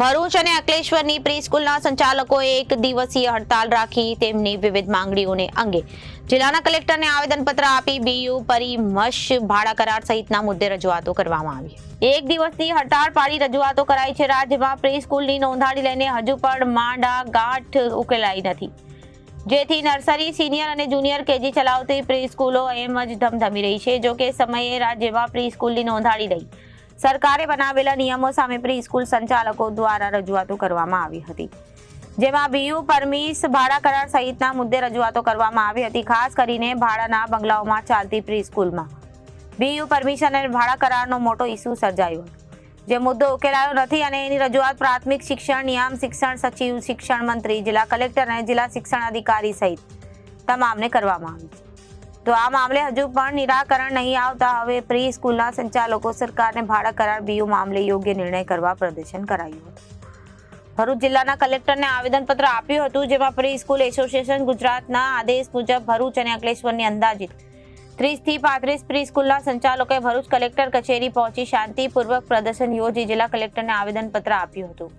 ભરૂચ અને અંકલેશ્વરની પ્રી સંચાલકોએ એક દિવસીય હડતાલ રાખી તેમની વિવિધ માંગણીઓને અંગે. જિલ્લાના કલેક્ટરને આવેદનપત્ર આપી બીયુ પરિમશ ભાડા કરાર સહિતના મુદ્દે રજૂઆતો કરવામાં આવી. એક દિવસની હડતાળ પાડી રજૂઆતો કરાઈ છે. રાજ્યમાં પ્રી નોંધાણી લઈને હજુ પણ માંડા ગાંઠ ઉકેલાઈ નથી. જેથી નર્સરી, સિનિયર અને જુનિયર કેજી ચલાવતી પ્રી સ્કૂલો એમ જ ધમધમી રહી છે. જો કે સમયે રાજ્યમાં પ્રી સ્કૂલની નોંધાણી લઈ સરકારે બનાવેલા નિયમો સામે પ્રી સ્કૂલ સંચાલકો દ્વારા રજૂઆતો કરવામાં આવી હતી. જેમાં બીયુ પરમિશ ભાડા કરાર સહિતના મુદ્દે રજૂઆતો કરવામાં આવી હતી, ખાસ કરીને ભાડાના બંગલાઓમાં ચાલતી પ્રી સ્કૂલમાં. બીયુ પરમિશન અને ભાડા કરારનો મોટો ઇસ્યુ સર્જાયો જે મુદ્દો ઉકેલાયો નથી અને એની રજૂઆત પ્રાથમિક શિક્ષણ, નિયામ શિક્ષણ સચિવ, શિક્ષણ મંત્રી, જિલ્લા કલેક્ટર અને જિલ્લા શિક્ષણ અધિકારી સહિત તમામને કરવામાં આવી તો આ મામલે હજુ પણ નિરાકરણ નહીં આવતા. હવે પ્રી સ્કૂલના સંચાલકો સરકારને ભાડા કરાર બીયુ મામલે યોગ્ય નિર્ણય કરવા પ્રદર્શન કરાયું ભરૂચ જિલ્લાના કલેક્ટરને આવેદનપત્ર આપ્યું હતું, જેમાં પ્રી સ્કૂલ એસોસિએશન ગુજરાતના આદેશ મુજબ ભરૂચ અને અંકલેશ્વરની અંદાજિત ત્રીસથી પાંત્રીસ પ્રી સ્કૂલના સંચાલકોએ ભરૂચ કલેક્ટર કચેરી પહોંચી શાંતિપૂર્વક પ્રદર્શન યોજી જિલ્લા કલેક્ટરને આવેદનપત્ર આપ્યું હતું.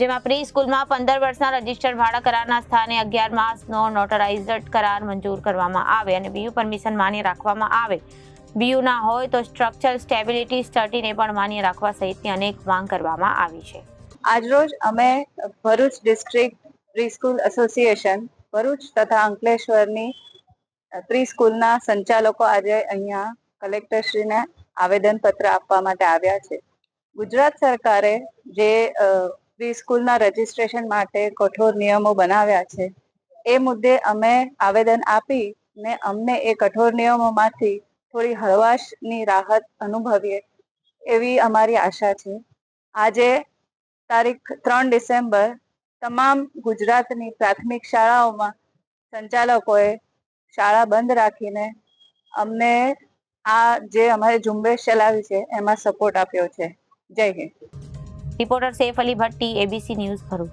જેમાં પ્રી સ્કૂલમાં પંદર વર્ષના રજિસ્ટર્ડ ભાડા કરારના સ્થાને અગિયાર માસનો નોટરાઇઝડ કરાર મંજૂર કરવામાં આવે અને બીયુ પરમિશન માન્ય રાખવામાં આવે. બીયુ ના હોય તો સ્ટ્રક્ચર સ્ટેબિલિટી સ્ટડીને પણ માન્ય રાખવા સહિતની અનેક માંગ કરવામાં આવી છે. આજરોજ અમે Bharuch district pre school association, Bharuch તથા અંકલેશ્વરની પ્રી સ્કૂલના સંચાલકો આજે અહીંયા કલેક્ટરશ્રીને આવેદનપત્ર આપવા માટે આવ્યા છે. ગુજરાત સરકારે જે પ્રી સ્કૂલના રજીસ્ટ્રેશન માટે કઠોર નિયમો બનાવ્યા છે. એ મુદ્દે અમે આવેદન આપી ને અમને એ કઠોર નિયમોમાંથી થોડી હળવાશની રાહત અનુભવીએ એવી અમારી આશા છે. આજે તારીખ ત્રણ ડિસેમ્બર તમામ ગુજરાતની પ્રાથમિક શાળાઓમાં સંચાલકોએ શાળા બંધ રાખીને અમને આ જે અમારે ઝુંબેશ ચલાવી છે, એમાં સપોર્ટ આપ્યો છે. Jai Hind. Reporter Saif Ali Bhatti A B C news Bharuch.